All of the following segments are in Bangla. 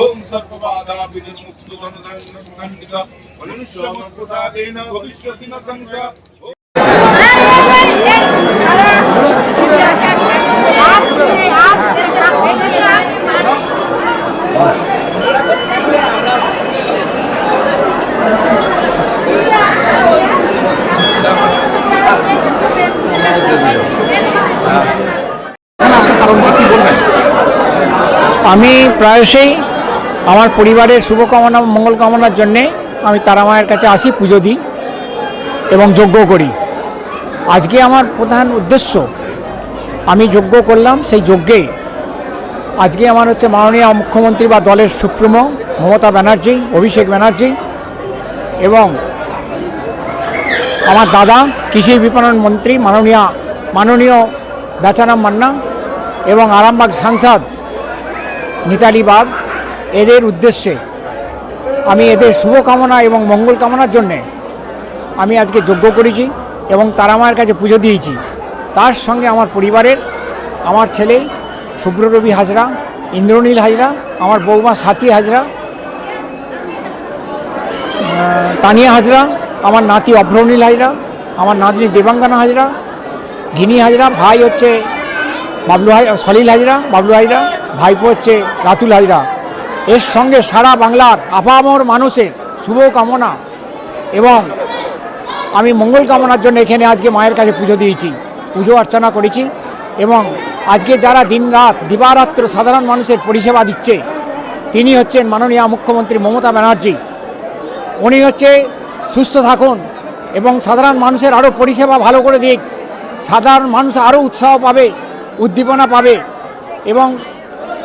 ॐ सर्वबाधा विनिर्मुक्तो धनदण्डखण्डित मनुष्यमत्प्रसादेन भविष्यति न संशय আমি প্রায়শই আমার পরিবারের শুভকামনা মঙ্গল কামনার জন্যে আমি তারা মায়ের কাছে আসি, পুজো দিই এবং যজ্ঞ করি। আজকে আমার প্রধান উদ্দেশ্য, আমি যজ্ঞ করলাম সেই যজ্ঞে। আজকে আমার হচ্ছে মাননীয় মুখ্যমন্ত্রী বা দলের সুপ্রিমো, মমতা ব্যানার্জি, অভিষেক ব্যানার্জি এবং আমার দাদা, কৃষি বিপণন মন্ত্রী মাননীয় মাননীয় বেচারাম মান্না এবং আরামবাগ সাংসদ মিতালি বাগ, এদের উদ্দেশ্যে আমি এদের শুভকামনা এবং মঙ্গল কামনার জন্যে আমি আজকে যজ্ঞ করেছি এবং তারা মায়ের কাছে পুজো দিয়েছি। তার সঙ্গে আমার পরিবারের, আমার ছেলে শুভ্ররবি হাজরা, ইন্দ্রনীল হাজরা, আমার বৌমা সাথী হাজরা তানিয়া হাজরা, আমার নাতি অভ্রনীল হাজরা, আমার নাতনি দেবাঙ্গনা হাজরা ঘিনি হাজরা, ভাই হচ্ছে বাবলু হাই, সলিল হাজরা, বাবলু হাজরা, ভাইপো হচ্ছে রাতুল হাজরা। এর সঙ্গে সারা বাংলার আপামর মানুষের শুভ কামনা এবং আমি মঙ্গল কামনার জন্য এখানে আজকে মায়ের কাছে পুজো দিয়েছি, পুজো অর্চনা করেছি এবং আজকে যারা দিনরাত দিবারাত্র সাধারণ মানুষের পরিষেবা দিচ্ছে, তিনি হচ্ছেন মাননীয় মুখ্যমন্ত্রী মমতা ব্যানার্জি। উনি হচ্ছে সুস্থ থাকুন এবং সাধারণ মানুষের আরও পরিষেবা ভালো করে দিক, সাধারণ মানুষ আরও উৎসাহ পাবে। উদ্দীপনা পাবে এবং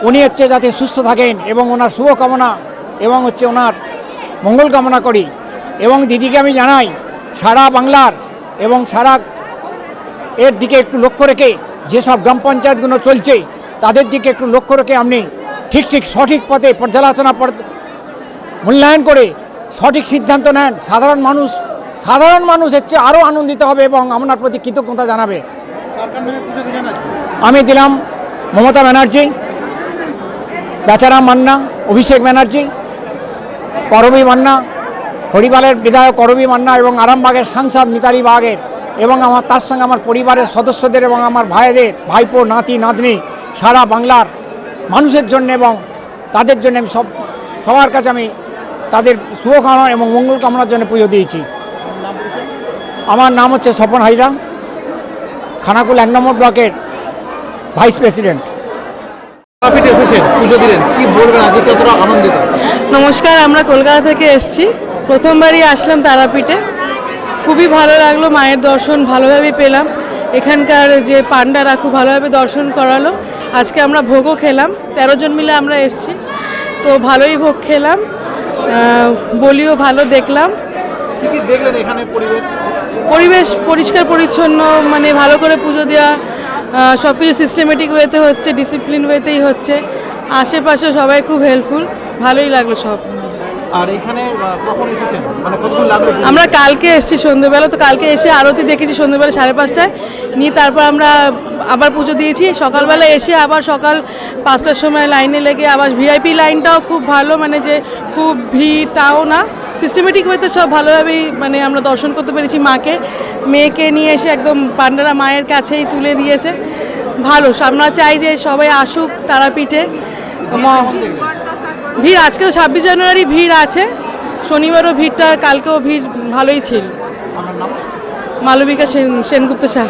উনি হচ্ছে যাতে সুস্থ থাকেন এবং ওনার শুভকামনা এবং হচ্ছে ওনার মঙ্গল কামনা করি। এবং দিদিকে আমি জানাই, সারা বাংলার এবং সারা এর দিকে একটু লক্ষ্য রেখে যেসব গ্রাম পঞ্চায়েতগুলো চলছে, তাদের দিকে একটু লক্ষ্য রেখে আপনি ঠিক ঠিক সঠিক পথে পর্যালোচনা পর- মূল্যায়ন করে সঠিক সিদ্ধান্ত নেন। সাধারণ মানুষ সাধারণ মানুষ হচ্ছে আরও আনন্দিত হবে এবং আপনার প্রতি কৃতজ্ঞতা জানাবে। আমি দিলাম মমতা ব্যানার্জি, বেচারাম মান্না, অভিষেক ব্যানার্জি, করবী মান্না, হরিপালের বিধায়ক করবী মান্না এবং আরামবাগের সাংসদ মিতালি বাগের এবং আমার তার সঙ্গে আমার পরিবারের সদস্যদের এবং আমার ভাইদের, ভাইপো, নাতি, নাতনি, সারা বাংলার মানুষের জন্য এবং তাদের জন্য আমি সব, সবার কাছে আমি তাদের শুভকামনা এবং মঙ্গল কামনার জন্য পুজো দিয়েছি। আমার নাম হচ্ছে স্বপন হাইরা খানাকুল এক নম্বর ব্লকের ভাইস প্রেসিডেন্ট। এসেছেন পুজো দিলেন কি বলবেন আজকে কতটা আনন্দিত? নমস্কার আমরা কলকাতা থেকে এসেছি। প্রথমবারই আসলাম তারাপীঠে। খুবই ভালো লাগল মায়ের দর্শন ভালোভাবে পেলাম। এখানকার যে পান্ডারা খুব ভালোভাবে দর্শন করালো। আজকে আমরা ভোগও খেলাম তেরো জন মিলে আমরা এসেছি। তো ভালোই ভোগ খেলাম বলিও ভালো দেখলাম। কি কি দেখলেন এখানে পরিবেশ? পরিবেশ পরিষ্কার পরিচ্ছন্ন মানে ভালো করে পুজো দেওয়া সব কিছু সিস্টেমেটিক ওয়েতে হচ্ছে ডিসিপ্লিন ওয়েতেই হচ্ছে। আশেপাশে সবাই খুব হেল্পফুল ভালোই লাগল সব। আর এখানে কখন এসেছেন? মানে কতক্ষণ লাগল আমরা কালকে এসেছি সন্ধ্যেবেলা তো কালকে এসে আরতি দেখেছি সন্ধ্যেবেলা সাড়ে পাঁচটায়। নিয়ে তারপর আমরা আবার পুজো দিয়েছি। সকালবেলা এসে আবার সকাল পাঁচটার সময় লাইনে লেগে আবার ভিআইপি লাইনটাও খুব ভালো মানে যে খুব ভিড় তাও না। সিস্টেমেটিক ওয়েতে সব ভালোভাবেই মানে আমরা দর্শন করতে পেরেছি মাকে। মেয়েকে নিয়ে এসে একদম পান্ডারা মায়ের কাছেই তুলে দিয়েছে। ভালো আমরা চাই যে সবাই আসুক তারাপীঠে। ভিড় আজকেও ছাব্বিশ জানুয়ারি ভিড় আছে। শনিবারও ভিড়টা কালকেও ভিড় ভালোই ছিল। মালবিকা সেন সেনগুপ্ত শাহ